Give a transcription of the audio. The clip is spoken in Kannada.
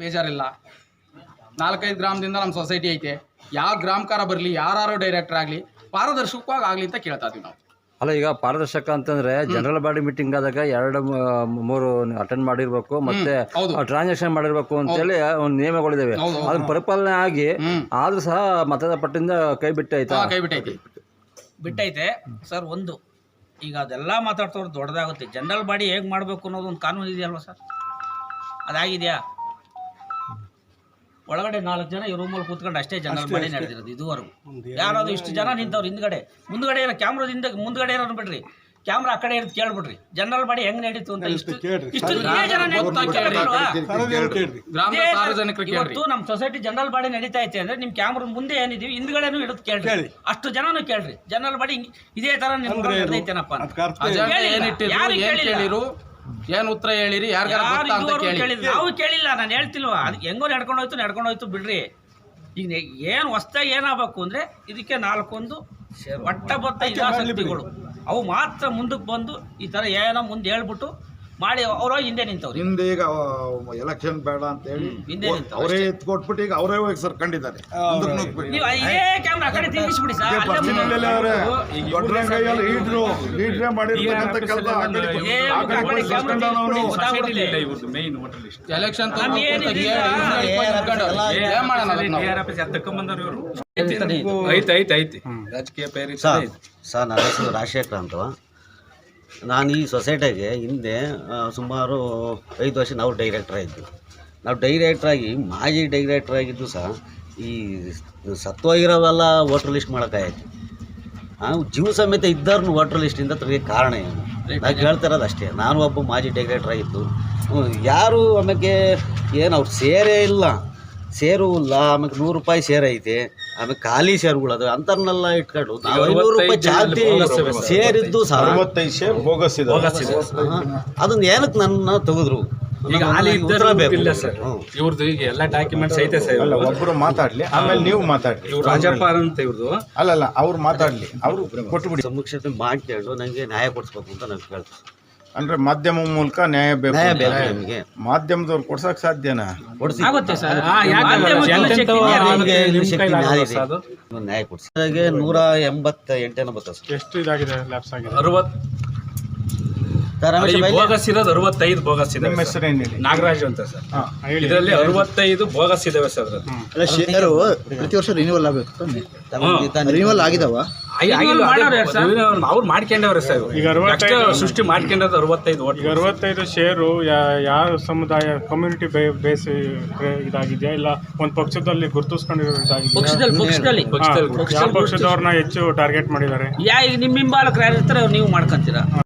ಬೇಜಾರಿಲ್ಲ. ನಾಲ್ಕೈದು ಗ್ರಾಮದಿಂದ ನಮ್ಮ ಸೊಸೈಟಿ ಐತೆ. ಯಾವ ಗ್ರಾಮಕಾರ ಬರಲಿ ಯಾರು ಡೈರೆಕ್ಟರ್ ಆಗಲಿ ಪಾರದರ್ಶಕವಾಗಿ ಆಗಲಿ ಅಂತ ಕೇಳ್ತಾ ಇದೀವಿ ನಾವು. ಅಲ್ಲ ಈಗ ಪಾರದರ್ಶಕ ಅಂತಂದ್ರೆ ಜನರಲ್ ಬಾಡಿ ಮೀಟಿಂಗ್ ಆದಾಗ ಎರಡು ಮೂರು ಅಟೆಂಡ್ ಮಾಡಿರ್ಬೇಕು ಮತ್ತೆ. ಟ್ರಾನ್ಸಾಕ್ಷನ್ ಮಾಡಿರ್ಬೇಕು ಅಂತೇಳಿ ಒಂದು ನಿಯಮಗಳಿದಾವೆ. ಅದನ್ನ ಪರಿಪಾಲನೆ ಆಗಿ. ಆದ್ರೂ ಸಹ ಮತದ ಪಟ್ಟಿಂದ ಕೈ ಬಿಟ್ಟೈತೆ? ಕೈ ಬಿಟ್ಟೈತೆ. ಬಿಟ್ಟೈತೆ. ಸರ್ ಒಂದು ಈಗ ಅದೆಲ್ಲ ಮಾತಾಡ್ತವ್ರು ದೊಡ್ಡದಾಗುತ್ತೆ. ಜನರಲ್ ಬಾಡಿ ಹೇಗೆ ಮಾಡಬೇಕು ಅನ್ನೋದು ಒಂದು ಕಾನೂನು ಇದೆಯಲ್ವ ಸರ್? ಅದಾಗಿದೆಯಾ? ಒಳಗಡೆ ನಾಲ್ಕು ಜನ ಈ ರೂಮಲ್ಲಿ ಕೂತ್ಕೊಂಡು ಅಷ್ಟೇ ಜನರಲ್ ಬಾಡಿ ನಡೆದಿರೋದು ಇದುವರೆಗೂ. ಯಾರಾದ್ರು ಇಷ್ಟು ಜನ ನಿಂತವ್ರು ಹಿಂದ್ಗಡೆ. ಮುಂದ್ಗಡೆ ಇರೋ ಕ್ಯಾಮ್ರಾದಿಂದ ಮುಂದ್ಗಡೆ ಏನೋ ಬಿಡ್ರಿ. ಕ್ಯಾಮ್ರಾ ಆ ಕಡೆ ಇರೋದು ಕೇಳ್ಬಿಡ್ರಿ. ಜನರಲ್ ಬಾಡಿ ಹೆಂಗ್ ನಡೀತು ಅಂತ ಇಷ್ಟು ಇಷ್ಟು ಜನ ಇವತ್ತು ನಮ್ಮ ಸೊಸೈಟಿ ಜನರಲ್ ಬಾಡಿ ನಡೀತಾ ಐತೆ ಅಂದ್ರೆ ನಿಮ್ ಕ್ಯಾಮ್ರ ಮುಂದೆ ಏನಿದೀವಿ ಹಿಂದ್ಗಡೆನು ಇಡೋದು ಕೇಳ್ರಿ. ಅಷ್ಟು ಜನನು ಕೇಳ್ರಿ. ಜನರಲ್ ಬಾಡಿ ಇದೇ ತರ ನಿಮ್ಗೆ ನಡೆದೈತೇನಪ್ಪ ಯಾರು ಏನ್ ಏನ್ ಉತ್ತರ ಹೇಳಿರಿ? ಯಾರ್ಗಾರ ಯಾರು ಗೊತ್ತಾ ಅಂತ ಇದುವರೆಗೂ ಕೇಳಿ. ಕೇಳಿಲ್ಲ. ನಾವು ಕೇಳಿಲ್ಲ ನಾನು ಹೇಳ್ತಿಲ್ವಾ? ಅದು ಹೆಂಗೋ ನಡ್ಕೊಂಡು ಹೋಯ್ತು ನಡ್ಕೊಂಡು ಹೋಯ್ತು ಬಿಡ್ರಿ. ಈಗ ನೆ- ಏನ್ ಹೊಸ್ದಾಗಿ ಏನಾಗಬೇಕು ಅಂದ್ರೆ ಇದಕ್ಕೆ ನಾಲ್ಕೊಂದು ಬಟ್ಟ ಬತ್ತ ಹಿತಾಸಕ್ತಿಗಳು. ಅವು ಮಾತ್ರ ಮುಂದಕ್ಕೆ ಬಂದು ಈ ತರ ಏನೋ ಮುಂದೆ ಹೇಳ್ಬಿಟ್ಟು ಮಾಡಿ ಅವ್ರ ಹಿಂದೆ ನಿಂತವ್ರು. ಹಿಂದೆ ಈಗ ಎಲೆಕ್ಷನ್ ಬೇಡ ಅಂತ ಹೇಳಿ ಹಿಂದೆ ನಿಂತು ಅವರೇ ಎತ್ಕೊಟ್ಬಿಟ್ಟು ಈಗ ಅವರೇ ಹೋಗಿ ಸರ್ಕೊಂಡಿದ್ದಾರೆ. ಮುಂದಕ್ಕೆ ನುಗ್ಗ್ಬಿಟ್ಟು. ನೀವು ಇದೇ ಕ್ಯಾಮ್ರಾ ಆ ಕಡೆ ತಿರುಗಿಸ್ಬಿಡಿ ಸರ್. ಕಂಡಿದ್ದಾರೆ ಅಲ್ಲೇ ಪರ್ಸನಲ್ ಅವರೇ ದೊಡ್ಡರಂಗಯ್ಯಲ್ಲಿ ಲೀಡ್ರು ಲೀಡ್ರೇ ಮಾಡಿರ್ತಕ್ಕಂಥ ಕೆಲಸ ಆ ಕಡೆ ಏ, ಆ ಕಡೆ ಮುಂದೆ ಹೋಗಿ ಸರ್ಕೊಂಡವನು. ಗೊತ್ತಾಗ್ಬಿಡುತ್ತೆ. ಎಲೆಕ್ಷನ್ ನಾನು ಏನಿಲ್ಲ. ಏನ್ ಮಾಡೋಣ ಅದನ್ನ ನಾವು? ಐತೆ ಐತೆ ಐತೆ ರಾಜಕೀಯ ಪ್ರೇರಿತ ಸರ್ ನನ್ನ ಹೆಸರು ರಾಜಶೇಖರ್ ಅಂತವ ನಾನು ಈ ಸೊಸೈಟಿಗೆ ಹಿಂದೆ ಸುಮಾರು ಐದು ವರ್ಷ ನಾವು ಡೈರೆಕ್ಟರ್ ಇದ್ದು ನಾವು ಡೈರೆಕ್ಟ್ರಾಗಿ ಮಾಜಿ ಡೈರೆಕ್ಟರ್ ಆಗಿದ್ದು ಸಹ ಈ ಸತ್ತೋಗಿರೋವೆಲ್ಲ ವೋಟ್ರ್ ಲಿಸ್ಟ್ ಮಾಡೋಕ್ಕಾಯ್ತು ಜೀವ ಸಮೇತ ಇದ್ದವ್ರನ್ನ ವೋಟ್ರ್ ಲಿಸ್ಟಿಂದ ತೆಗೆಯೋಕ್ಕೆ ಕಾರಣ ಏನು? ನಾವು ಕೇಳ್ತಿರೋದು ಅಷ್ಟೇ. ನಾನು ಒಬ್ಬ ಮಾಜಿ ಡೈರೆಕ್ಟರ್ ಆಗಿದ್ದು ಹ್ಮ್, ಯಾರು ಆಮೇಲೆ ಏನು ಅವ್ರು ಸೇರೇ ಇಲ್ಲ. ಸೇರು ಇಲ್ಲ ಆಮೇಲೆ ನೂರು ರೂಪಾಯಿ ಸೇರೈತೆ. ಆಮೇಲೆ ಖಾಲಿ ಸೇರುಗಳು ಅದು ಅಂತರ್ನೆಲ್ಲ ಇಟ್ಕೊಂಡು ನಾವು ಐನೂರು ರೂಪಾಯಿ ಚಾಲ್ತಿ ಸೇರಿದ್ದು ಸಹ ಅರವತ್ತೈದು ಶೇರ್ ಬೋಗಸ್ ಇದೆ ಅದನ್ನ ಏನಕ್ಕೆ ನನ್ನ ತೆಗೆದ್ರು? ಈಗ ಹಾಲಿ ಇದ್ದಿರಬೇಕು ಇಲ್ಲ ಸರ್. ಇವ್ರದ್ದು ಈಗ ಎಲ್ಲ ಡಾಕ್ಯುಮೆಂಟ್ಸ್ ಐತೆ ಸರ್ ಅಲ್ಲ ಒಬ್ರು ಮಾತಾಡ್ಲಿ ಆಮೇಲೆ ನೀವು ಮಾತಾಡ್ಲಿ. ಇವ್ರು ರಾಜಪ್ಪ ಅಂತ ಇವ್ರದ್ದು ಅಲ್ಲಲ್ಲ ಅವ್ರು ಮಾತಾಡ್ಲಿ. ಅವರು ಕೊಟ್ಬಿಡಿ. ಸಮಕ್ಷತೆ ಮಾಡ್ಕೊಂಡು ನನಗೆ ನ್ಯಾಯ ಕೊಡಿಸ್ಬೇಕು ಅಂತ ನಾನು ಕೇಳ್ತೀನಿ. ಅಂದ್ರೆ ಮಾಧ್ಯಮ ಮೂಲಕ ನ್ಯಾಯ ಬೇಕು ನ್ಯಾಯ ನಿಮಗೆ. ಮಾಧ್ಯಮದವ್ರು ಕೊಡ್ಸಕ್ ಸಾಧ್ಯನಾ? ಕೊಡಿಸಿ. ಆಗುತ್ತೆ ಸರ್. ಹಾ, ಯಾಕಲ್ಲ? ಮಾಧ್ಯಮಕ್ಕೆ ಎಂತೆಂಥವು ಶಕ್ತಿ ಇದೆ. ಆಗುತ್ತೆ, ನಿಮ್ ಕೈಲಿ ನ್ಯಾಯ ಆಗುತ್ತೆ ಇದೆ. ಅದು. ನೀವು ನ್ಯಾಯ ಕೊಡಿಸಿ. ನನಗೆ ನೂರ ಎಂಬತ್ತ ಎಂಟೇನೋ ಬರ್ತದೆ ಸರ್. ಎಷ್ಟು ಇದಾಗಿದೆ ಲ್ಯಾಪ್ಸ್ ಆಗಿದೆ? ಅರವತ್ ಸರ್, ರಮೇಶ್ ಈ ಬೈಲೆ? ಬೋಗಸ್ ಇರೋದು ಅರವತ್ತೈದು ಬೋಗಸ್ ಇದೆ ನಿಮ್ಮ ಹೇಳಿ ನಾಗರಾಜು ಅಂತ ಸರ್. ಹಾ, ಹೇಳಿ. ಇದರಲ್ಲಿ ಅರವತ್ತೈದು ಬೋಗಸ್ ಇದಾವೆ ಸರ್ ಅದ್ರಲ್ಲಿ. ಅಲ್ಲ ಶೇರು ಪ್ರತಿ ವರ್ಷ ರಿನ್ಯೂವಲ್ ಆಗಬೇಕು ತಾನೆ? ರಿನ್ಯೂವಲ್ ಆಗಿದಾವ? ಅವ್ರು ಮಾಡ್ಕೊಂಡವ್ರೆ ಸರ್ ಈಗ ಅರವತ್ತೈದು- ಸೃಷ್ಟಿ ಮಾಡ್ಕೊಂಡಿರೋದು ಅರವತ್ತೈದು ಈಗ ಅರವತ್ತೈದು ಶೇರು ಯಾವ ಸಮುದಾಯ ಕಮ್ಯುನಿಟಿ ಬೇಸ್ ಇದಾಗಿದೆಯಾ? ಇಲ್ಲ ಒಂದು ಪಕ್ಷದಲ್ಲಿ ಗುರುತಿಸ್ಕೊಂಡಿರೋ ಪಕ್ಷದಲ್ಲಿ ಪಕ್ಷದಲ್ಲಿ. ಯಾವ ಪಕ್ಷದವ್ರನ್ನ ಹೆಚ್ಚು ಟಾರ್ಗೆಟ್ ಮಾಡಿದ್ದಾರೆ? ಯಾ ಈಗ ನಿಮ್ಮ ಹಿಂಬಾಲಕರು ಯಾರು ಇರ್ತಾರೆ ಅವ್ರು ನೀವು ಮಾಡ್ಕೊಂತೀರಾ?